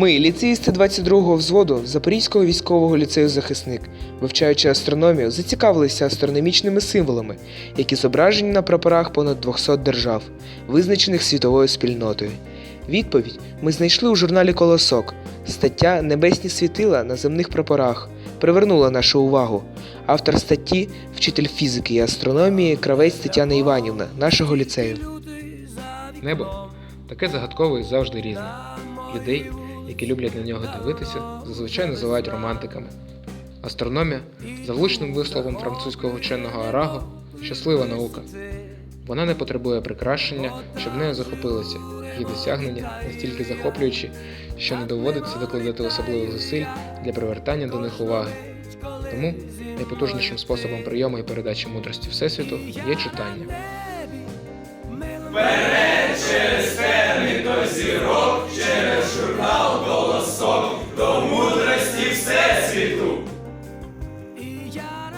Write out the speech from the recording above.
Ми, ліцеїсти 22-го взводу Запорізького військового ліцею захисник, вивчаючи астрономію, зацікавилися астрономічними символами, які зображені на прапорах понад 200 держав, визначених світовою спільнотою. Відповідь ми знайшли у журналі Колосок. Стаття Небесні світила на земних прапорах привернула нашу увагу. Автор статті вчитель фізики і астрономії Кравець Тетяна Іванівна нашого ліцею. Небо таке загадкове і завжди різне. Людей, які люблять на нього дивитися, зазвичай називають романтиками. Астрономія, за влучним висловом французького вченого Араго, щаслива наука. Вона не потребує прикрашення, щоб нею захопилися. Її досягнення настільки захоплюючі, що не доводиться докладати особливих зусиль для привертання до них уваги. Тому найпотужнішим способом прийому і передачі мудрості Всесвіту є читання. світу. І я